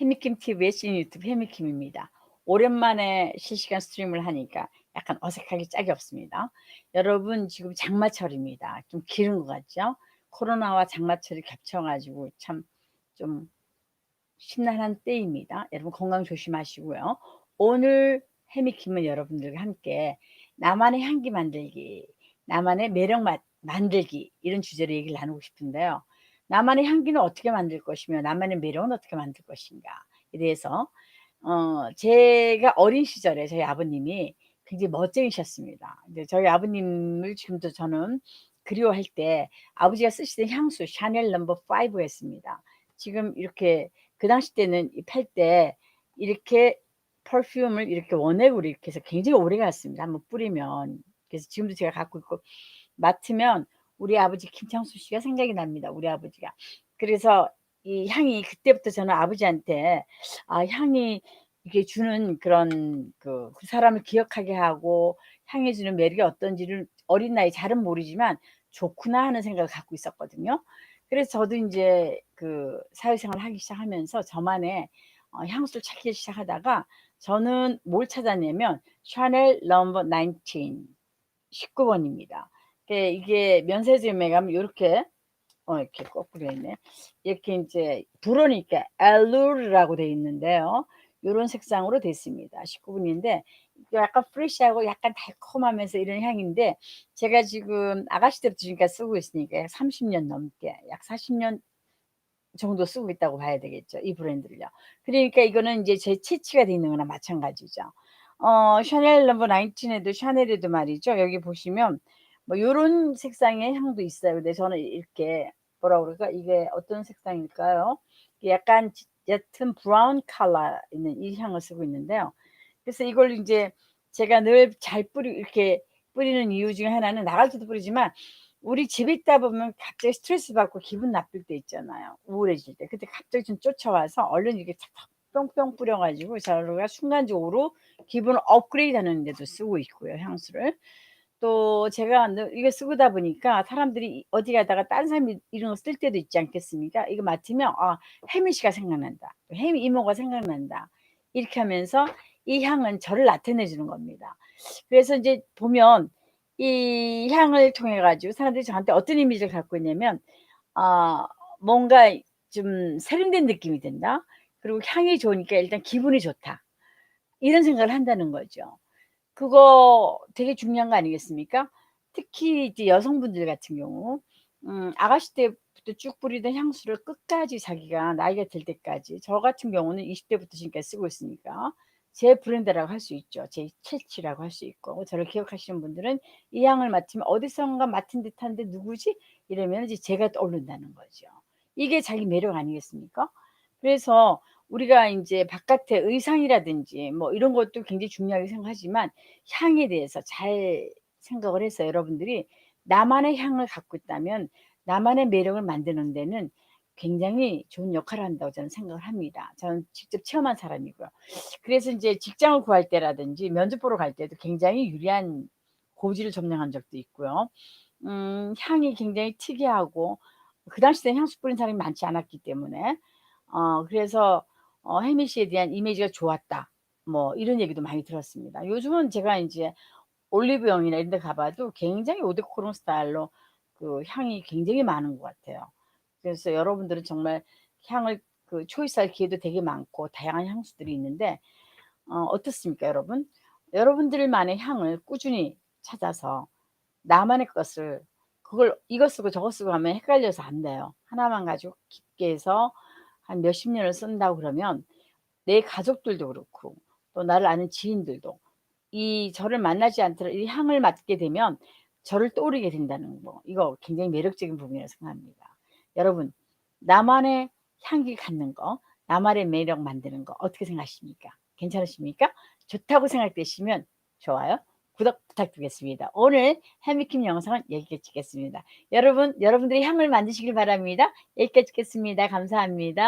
해미킴 TV의 신 유튜브 해미킴입니다. 오랜만에 실시간 스트림을 하니까 약간 어색하게 짝이 없습니다. 여러분 지금 장마철입니다. 좀 길은 것 같죠? 코로나와 장마철이 겹쳐가지고 참 좀 심란한 때입니다. 여러분 건강 조심하시고요. 오늘 해미킴은 여러분들과 함께 나만의 향기 만들기, 나만의 매력 마- 만들기 이런 주제로 얘기를 나누고 싶은데요. 나만의 향기는 어떻게 만들 것이며 나만의 매력은 어떻게 만들 것인가 에 대해서 어 제가 어린 시절에 저희 아버님이 굉장히 멋쟁이셨습니다. 근데 저희 아버님을 지금도 저는 그리워할 때 아버지가 쓰시던 향수 샤넬 넘버 5였습니다. 지금 이렇게 그 당시 때는 팔 때 이렇게 퍼퓸을 이렇게 원액으로 이렇게 해서 굉장히 오래 갔습니다. 한번 뿌리면. 그래서 지금도 제가 갖고 있고 맡으면 우리 아버지 김창수 씨가 생각이 납니다. 우리 아버지가. 그래서 이 향이 그때부터 저는 아버지한테 아 향이 이게 주는 그런 그, 그 사람을 기억하게 하고 향이 주는 매력이 어떤지를 어린 나이 잘은 모르지만 좋구나 하는 생각을 갖고 있었거든요. 그래서 저도 인제 그 사회생활을 하기 시작하면서 저만의 어 향수를 찾기 시작하다가 저는 뭘 찾았냐면 샤넬 넘버 19 19 번입니다. 예 이게 면세점에 가면 요렇게 어 이렇게 거꾸로 있네. 이렇게 인제 불어니까 알루르라고 돼 있는데요. 요런 색상으로 돼 있습니다. 19 분인데 이게 약간 프레시하고 약간 달콤하면서 이런 향인데 제가 지금 아가씨 때부터 지금까지 쓰고 있으니까 약 30년 넘게 약 40년 정도 쓰고 있다고 봐야 되겠죠, 이 브랜드를요. 그러니까 이거는 인제 제 채취가 돼 있는 거나 마찬가지죠. 어 샤넬 넘버 19에도 샤넬에도 말이죠. 여기 보시면 뭐 요런 색상의 향도 있어요. 근데 저는 이렇게 뭐라 그럴까? 이게 어떤 색상일까요? 약간 짙 옅은 브라운 컬러 있는 이 향을 쓰고 있는데요. 그래서 이걸 인제 제가 늘 잘 뿌리 이렇게 뿌리는 이유 중에 하나는 나갈 때도 뿌리지만 우리 집에 있다 보면 갑자기 스트레스 받고 기분 나쁠 때 있잖아요, 우울해질 때. 그때 갑자기 좀 쫓아와서 얼른 이렇게 탁탁 뿅뿅 뿌려 가지고 저가 순간적으로 기분을 업그레이드 하는 데도 쓰고 있고요, 향수를. 또 제가 늘 이거 쓰고다 보니까 사람들이 어디 가다가 딴 사람이 이런 거 쓸 때도 있지 않겠습니까? 이거 맡으면 '아 혜미 씨가 생각난다. 혜미 이모가 생각난다.' 이렇게 하면서 이 향은 저를 나타내 주는 겁니다. 그래서 인제 보면 이 향을 통해 가지고 사람들이 저한테 어떤 이미지를 갖고 있냐면 아 뭔가 좀 세련된 느낌이 든다. 그리고 향이 좋으니까 일단 기분이 좋다. 이런 생각을 한다는 거죠. 그거 되게 중요한 거 아니겠습니까? 특히 이제 여성분들 같은 경우 음 아가씨 때부터 쭉 뿌리던 향수를 끝까지 자기가 나이가 들 때까지 저 같은 경우는 20 대부터 지금까지 쓰고 있으니까 제 브랜드라고 할 수 있죠. 제 채취라고 할 수 있고 저를 기억하시는 분들은 이 향을 맡으면 '어디선가 맡은 듯한데 누구지?' 이러면 이제 제가 떠오른다는 거죠. 이게 자기 매력 아니겠습니까? 그래서 우리가 인제 바깥의 의상이라든지 뭐 이런 것도 굉장히 중요하게 생각하지만 향에 대해서 잘 생각을 해서 여러분들이 나만의 향을 갖고 있다면 나만의 매력을 만드는 데는 굉장히 좋은 역할을 한다고 저는 생각을 합니다. 저는 직접 체험한 사람이고요. 그래서 인제 직장을 구할 때라든지 면접 보러 갈 때도 굉장히 유리한 고지를 점령한 적도 있고요. 음 향이 굉장히 특이하고 그 당시 때는 향수 뿌린 사람이 많지 않았기 때문에 어 그래서 어 "혜미 씨에 대한 이미지가 좋았다." 뭐 이런 얘기도 많이 들었습니다. 요즘은 제가 인제 올리브영이나 이런 데 가 봐도 굉장히 오데코론 스타일로 그 향이 굉장히 많은 것 같아요. 그래서 여러분들은 정말 향을 그 초이스할 기회도 되게 많고 다양한 향수들이 있는데 어 어떻습니까 여러분? 여러분들만의 향을 꾸준히 찾아서 나만의 것을 그걸 이거 쓰고 저거 쓰고 하면 헷갈려서 안 돼요. 하나만 가지고 깊게 해서 한 몇십 년을 쓴다고 그러면 내 가족들도 그렇고 또 나를 아는 지인들도 이 저를 만나지 않더라도 이 향을 맡게 되면 저를 떠오르게 된다는 거 이거 굉장히 매력적인 부분이라고 생각합니다. 여러분 나만의 향기 갖는 거, 나만의 매력 만드는 거 어떻게 생각하십니까? 괜찮으십니까? 좋다고 생각되시면 좋아요, 구독 부탁드리겠습니다. 오늘 해미킴 영상은 여기까지 찍겠습니다. 여러분, 여러분들이 향을 만드시길 바랍니다. 여기까지 찍겠습니다. 감사합니다.